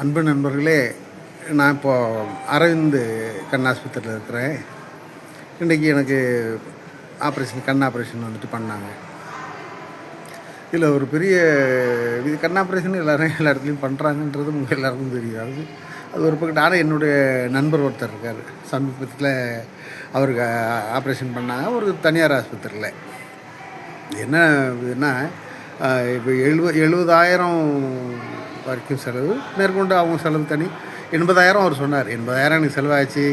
அன்பு நண்பர்களே நான் இப்போது அரவிந்த் கண் ஆஸ்பத்திரியில் இருக்கிறேன். இன்றைக்கி எனக்கு ஆப்ரேஷன் கண் ஆப்ரேஷன் வந்துட்டு பண்ணாங்க. இதில் ஒரு பெரிய இது கண் ஆப்ரேஷன் எல்லோரும் எல்லா இடத்துலையும் பண்ணுறாங்கன்றது உங்கள் எல்லாருக்கும் தெரியும். அது அது ஒரு பக்கம் ஆனால் என்னுடைய நண்பர் ஒருத்தர் இருக்கார். சமீபத்தில் அவருக்கு ஆப்ரேஷன் பண்ணாங்க ஒரு தனியார் ஆஸ்பத்திரியில். என்ன இதுன்னா இப்போ எழுபது எழுபதாயிரம் வரைக்கும் செலவு மேற்கொண்டு அவங்க செலவு தனி. எண்பதாயிரம் அவர் சொன்னார். எண்பதாயிரம் எனக்கு செலவாச்சு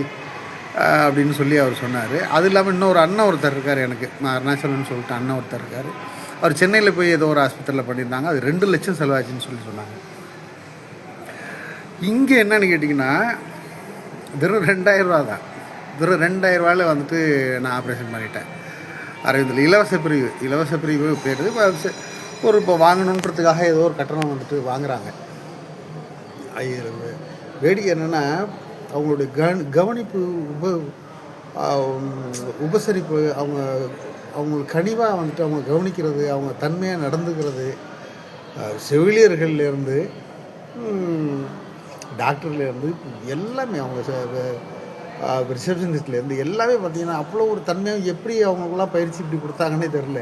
அப்படின்னு சொல்லி அவர் சொன்னார். அது இல்லாமல் இன்னொரு அண்ணன் ஒருத்தர் இருக்கார் எனக்கு. நான் அருணாச்சலம்னு சொல்லிட்டு அண்ணன் ஒருத்தர் இருக்கார். அவர் சென்னையில் போய் ஏதோ ஒரு ஆஸ்பத்திரியில் பண்ணியிருந்தாங்க. அது ரெண்டு லட்சம் செலவாச்சுன்னு சொல்லி சொன்னாங்க. இங்கே என்னன்னு கேட்டிங்கன்னா வெறும் ரெண்டாயிரம் ரூபா தான். வெறும் ரெண்டாயிரம் ரூபாயில் வந்துட்டு நான் ஆப்ரேஷன் பண்ணிட்டேன். அரவிந்தில் இலவச பிரிவு. இலவச பிரிவு பேர். ஒரு இப்போ வாங்கணுன்றதுக்காக ஏதோ ஒரு கட்டணம் வந்துட்டு வாங்குறாங்க. ஐயோ, வேடிக்கை என்னென்னா அவங்களுடைய கவனி கவனிப்பு உப உபசரிப்பு அவங்க அவங்களுக்கு கனிவாக வந்துட்டு அவங்க கவனிக்கிறது அவங்க தன்மையாக நடந்துக்கிறது செவிலியர்கள்லேருந்து டாக்டர்லேருந்து எல்லாமே அவங்க ரிசப்ஷனிஸ்ட்லேருந்து எல்லாமே பார்த்தீங்கன்னா அவ்வளோ ஒரு தன்மையாக எப்படி அவங்களுக்குலாம் பயிற்சி இப்படி கொடுத்தாங்கன்னே தெரில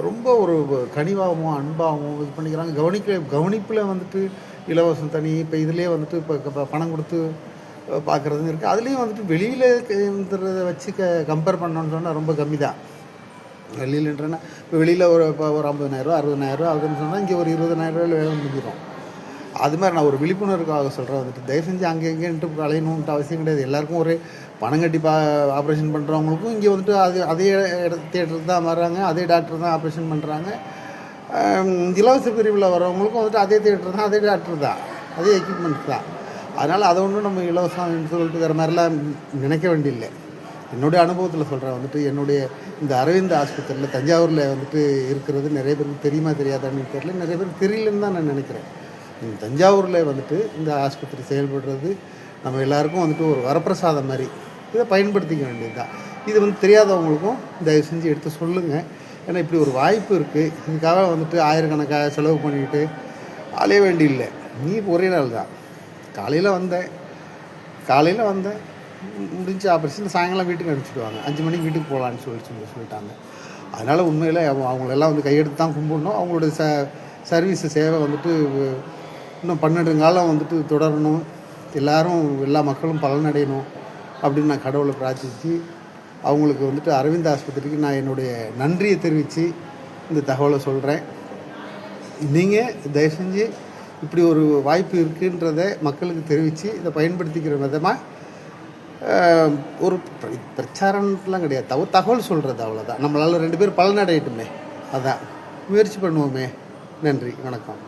ரொம்ப ஒரு கனிவாகவும் அன்பாகவும் இது பண்ணிக்கிறாங்க. கவனிக்க கவனிப்பில் வந்துட்டு இலவசம் தனி இப்போ இதுலேயே வந்துட்டு இப்போ இப்போ பணம் கொடுத்து பார்க்குறதுன்னு இருக்குது அதுலேயும் வந்துட்டு வெளியில் இருக்கிறத வச்சு க கம்பேர் பண்ணோன்னு சொன்னால் ரொம்ப கம்மி தான் வெளியிலன்றனா இப்போ வெளியில் ஒரு இப்போ ஒரு ஐம்பதனாயிரரூவா அறுபதனாயிரரூவா ஆகுதுன்னு சொன்னால் இங்கே ஒரு இருபதனாயிரரூவாயில் வேலை முடிஞ்சிடும் அது மாதிரி நான் ஒரு விழிப்புணர்வுக்காக சொல்கிறேன் வந்துட்டு தயவு செஞ்சு அங்கே இங்கேன்ட்டு அலையணுன்ட்டு அவசியம் கிடையாது. எல்லாருக்கும் ஒரு பணம் கட்டி பா ஆப்ரேஷன் பண்ணுறவங்களுக்கும் இங்கே வந்துட்டு அது அதே இட தேட்டருக்கு தான் வர்றாங்க. அதே டாக்டர் தான் ஆப்ரேஷன் பண்ணுறாங்க இலவச பிரிவில் வரவங்களுக்கும் வந்துட்டு அதே தேட்டர் தான் அதே டாக்டர் தான். அதே எக்யூப்மெண்ட்ஸ் தான். அதனால் அதை ஒன்றும் நம்ம இலவசம் சொல்லிட்டு வேறு மாதிரிலாம் நினைக்க வேண்டியில்லை. என்னுடைய அனுபவத்தில் சொல்கிறேன் வந்துட்டு என்னுடைய இந்த அரவிந்த் ஆஸ்பத்திரியில் தஞ்சாவூரில் வந்துட்டு இருக்கிறது நிறைய பேருக்கு தெரியுமா தெரியாதான்னு தெரியல. நிறைய பேருக்கு தெரியலன்னு தான் நான் நினைக்கிறேன். இந்த தஞ்சாவூரில் வந்துட்டு இந்த ஆஸ்பத்திரி செயல்படுறது நம்ம எல்லாருக்கும் வந்துட்டு ஒரு வரப்பிரசாதம் மாதிரி. இதை பயன்படுத்திக்க வேண்டியது தான் இது வந்து தெரியாதவங்களுக்கும் தயவு செஞ்சு எடுத்து சொல்லுங்கள் ஏன்னா இப்படி ஒரு வாய்ப்பு இருக்குது இதுக்காக வந்துட்டு ஆயிரக்கணக்காக செலவு பண்ணிக்கிட்டு அலைய வேண்டியில்லை. நீ ஒரே நாள் தான். காலையில் வந்தேன் காலையில் வந்தேன் முடிஞ்சு முடிஞ்ச ஆப்ரேஷன் சாயங்காலம் வீட்டுக்கு அனுப்பிச்சிடுவாங்க. அஞ்சு மணிக்கு வீட்டுக்கு போகலான்னு சொல்லி சொல்லி சொல்லிட்டாங்க. அதனால் உண்மையில் அவங்க அவங்களெல்லாம் வந்து கையெடுத்து தான் கும்பிடணும். அவங்களோட ச சர்வீஸ் சேவை வந்துட்டு இன்னும் பன்னெண்டு காலம் வந்துட்டு தொடரணும். எல்லாரும் எல்லா மக்களும் பலனடையணும் அப்படின்னு நான் கடவுளை பிரார்த்திச்சு அவங்களுக்கு வந்துட்டு அரவிந்த் ஆஸ்பத்திரிக்கு நான் என்னுடைய நன்றியை தெரிவித்து இந்த தகவலை சொல்கிறேன் நீங்கள் தயவு செஞ்சு இப்படி ஒரு வாய்ப்பு இருக்குன்றதை மக்களுக்கு தெரிவித்து இதை பயன்படுத்திக்கிற விதமாக ஒரு பிரச்சாரம்லாம் கிடையாது. தவ தகவல் சொல்கிறது அவ்வளோதான் நம்மளால் ரெண்டு பேர் பலனடையட்டுமே. அதான். முயற்சி பண்ணுவோமே. நன்றி. வணக்கம்.